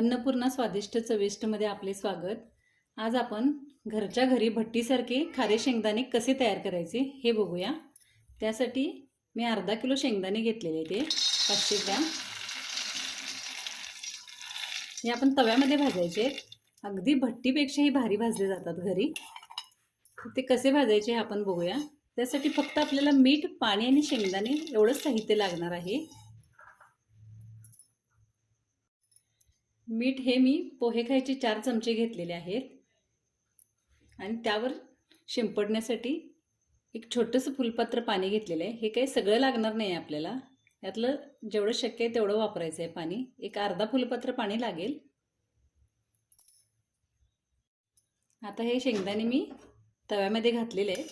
अन्नपूर्णा स्वादिष्ट चविष्टमध्ये आपले स्वागत. आज आपण घरच्या घरी भट्टीसारखे खारे शेंगदाणे कसे तयार करायचे हे बघूया. त्यासाठी मी अर्धा किलो शेंगदाणे घेतलेले ते पाचशे ग्रॅम. हे आपण तव्यामध्ये भाजायचे अगदी भट्टीपेक्षाही भारी भाजले जातात घरी. ते कसे भाजायचे हे आपण बघूया. त्यासाठी फक्त आपल्याला मीठ पाणी आणि शेंगदाणे एवढंच साहित्य लागणार आहे. मीठ हे मी पोहे खायचे चार चमचे घेतलेले आहेत. आणि त्यावर शिंपडण्यासाठी एक छोटंसं फुलपात्र पाणी घेतलेलं आहे. हे काही सगळं लागणार नाही आहे आपल्याला. यातलं जेवढं शक्य आहे तेवढं वापरायचं आहे पाणी. एक अर्धा फुलपात्र पाणी लागेल. आता हे शेंगदाणे मी तव्यामध्ये घातलेले आहेत.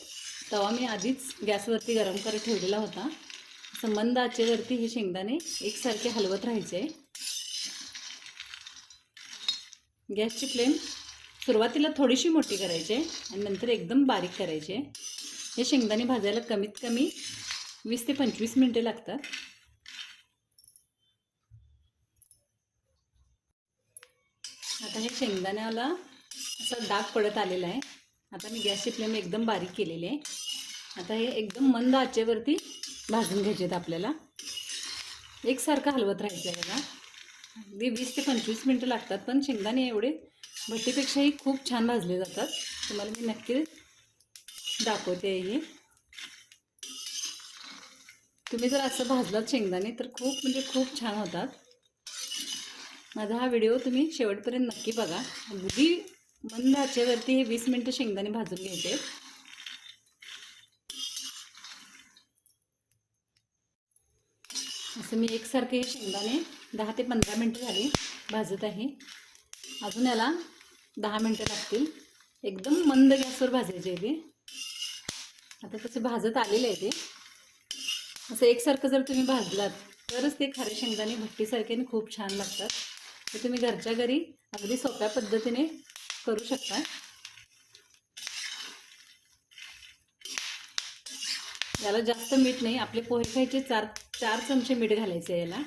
तवा मी आधीच गॅसवरती गरम करत ठेवलेला होता. असं मंद आचेवरती हे शेंगदाणे एकसारखे हलवत राहायचे. गॅसची फ्लेम सुरुवातीला थोडीशी मोठी करायची आहे आणि नंतर एकदम बारीक करायची आहे. हे शेंगदाणे भाजायला कमीत कमी वीस ते पंचवीस मिनटे लागतात. आता हे शेंगदाण्याला असा डाग पडत आलेला आहे. आता मी गॅसची फ्लेम एकदम बारीक केलेली आहे. आता हे एकदम मंद आचेवरती भाजून घ्यायचे आहेत आपल्याला. एकसारखं हलवत राहायचं आहे बघा. अगदी वीस ते पंचवीस मिनटं लागतात पण शेंगदाणे एवढे भट्टीपेक्षाही खूप छान भाजले जातात. तुम्हाला मी नक्की दाखवते हे. तुम्ही जर असं भाजलात शेंगदाणे तर खूप म्हणजे खूप छान होतात. माझा हा व्हिडिओ तुम्ही शेवटपर्यंत नक्की बघा. अगदी मंद आचेवरती हे वीस मिनटं शेंगदाणे भाजून घ्यायचे. असं मी एकसारखे हे शेंगदाणे दहा ते पंधरा मिनटं झाली भाजत आहे. अजून याला दहा मिनटं लागतील. एकदम मंद गॅसवर भाजायचे ते. आता तसे भाजत आलेले आहे ते. असं एकसारखं जर तुम्ही भाजलात तरच ते खारे शेंगदाणे भट्टीसारखे आणि खूप छान लागतात. ते तुम्ही घरच्या घरी अगदी सोप्या पद्धतीने करू शकता. याला जास्त मीठ नाही आपले पोहे खायचे चार चार चमचे मीठ घालायचं आहे याला.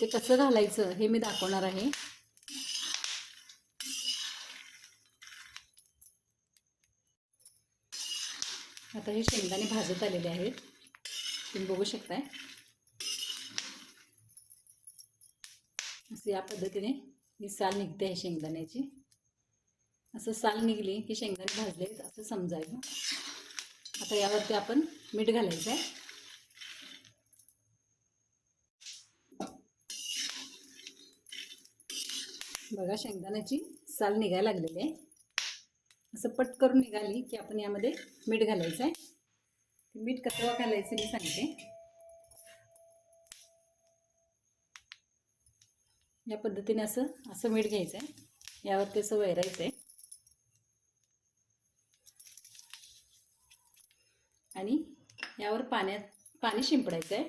ते कसं घालायचं हे मी दाखवणार आहे. आता हे शेंगदाणे भाजत आलेले आहेत. तुम्ही बघू शकताय. असं या पद्धतीने ही साल निघते आहे शेंगदाण्याची. असं साल निघली की शेंगदाणे भाजले असं समजायचं. आता यावरती आपण मीठ घालायचं आहे. बघा शेंगदाण्याची साल निघायला लागलेली आहे. असं पट करून निघाली की आपण यामध्ये मीठ घालायचं आहे. मीठ कसं घालायचं मी सांगते. या पद्धतीने असं असं मीठ घ्यायचं आहे. यावरती असं वैरायचं आहे. आणि यावर पाण्यात पाणी शिंपडायचं आहे.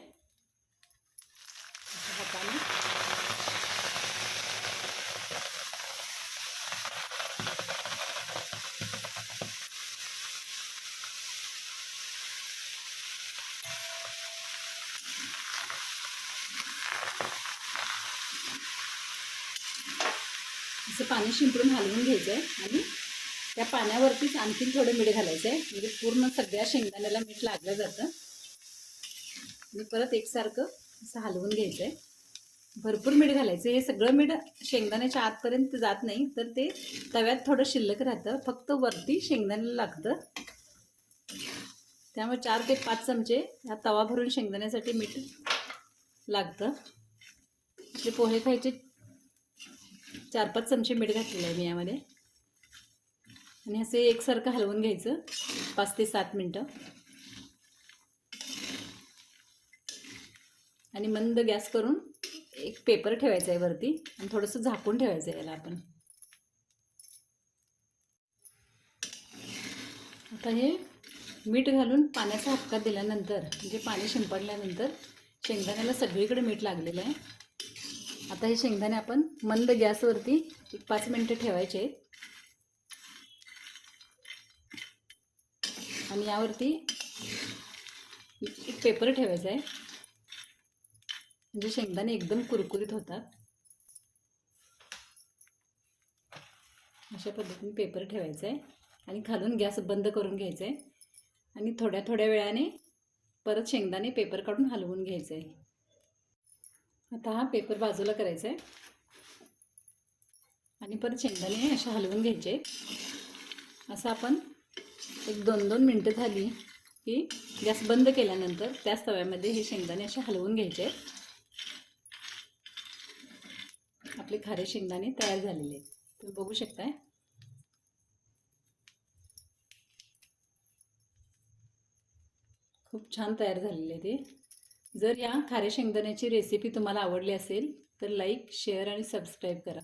हाताने असं पाणी शिंपडून हलवून घ्यायचं आहे आणि त्या पाण्यावरतीच आणखीन थोडं मीठ घालायचं आहे म्हणजे पूर्ण सगळ्या शेंगदाण्याला मीठ लागलं जातं. आणि परत एकसारखं असं हलवून घ्यायचं आहे भरपूर मीठ घालायचं हे सगळं मीठ शेंगदाण्याच्या आतपर्यंत जात नाही तर ते तव्यात थोडं शिल्लक राहतं. फक्त वरती शेंगदाण्याला लागतं. त्यामुळे चार ते पाच चमचे ह्या तवा भरून शेंगदाण्यासाठी मीठ लागतं. जे पोहे खायचे चार पाच चमचे मीठ घातलेलं आहे मी यामध्ये. आणि असे एकसारखं हलवून घ्यायचं. पाच ते सात मिनटं. आणि मंद गॅस करून एक पेपर ठेवायचा आहे वरती. आणि थोडंसं झाकून ठेवायचं आहे याला आपण. आता हे मीठ घालून पाण्याचा हक्का दिल्यानंतर म्हणजे पाणी शिंपडल्यानंतर शेंगदाण्याला सगळीकडे मीठ लागलेलं आहे. आता हे शेंगदाणे आपण मंद गॅसवरती एक पाच मिनटं ठेवायचे आहेत. आणि यावरती एक पेपर ठेवायचा आहे. म्हणजे शेंगदाणे एकदम कुरकुरीत होतात. अशा पद्धतीने पेपर ठेवायचा आहे. आणि खालून गॅस बंद करून घ्यायचा आहे. आणि थोड्या थोड्या वेळाने परत शेंगदाणे पेपर काढून हलवून घ्यायचं आहे. आता हा पेपर बाजूला करायचा आहे. आणि परत शेंगदाणे असे हलवून घ्यायचे असं आपण एक दोन दोन मिनटं झाली की गॅस बंद केल्यानंतर त्याच तव्यामध्ये हे शेंगदाणे असे हलवून घ्यायचे आपले खारे शेंगदाणे तयार झालेले आहेत. तुम्ही बघू शकताय. खूप छान तयार झालेले ते जर या खारे शेंगदाण्याची रेसिपी तुम्हाला आवडली असेल तर लाईक शेअर आणि सबस्क्राईब करा.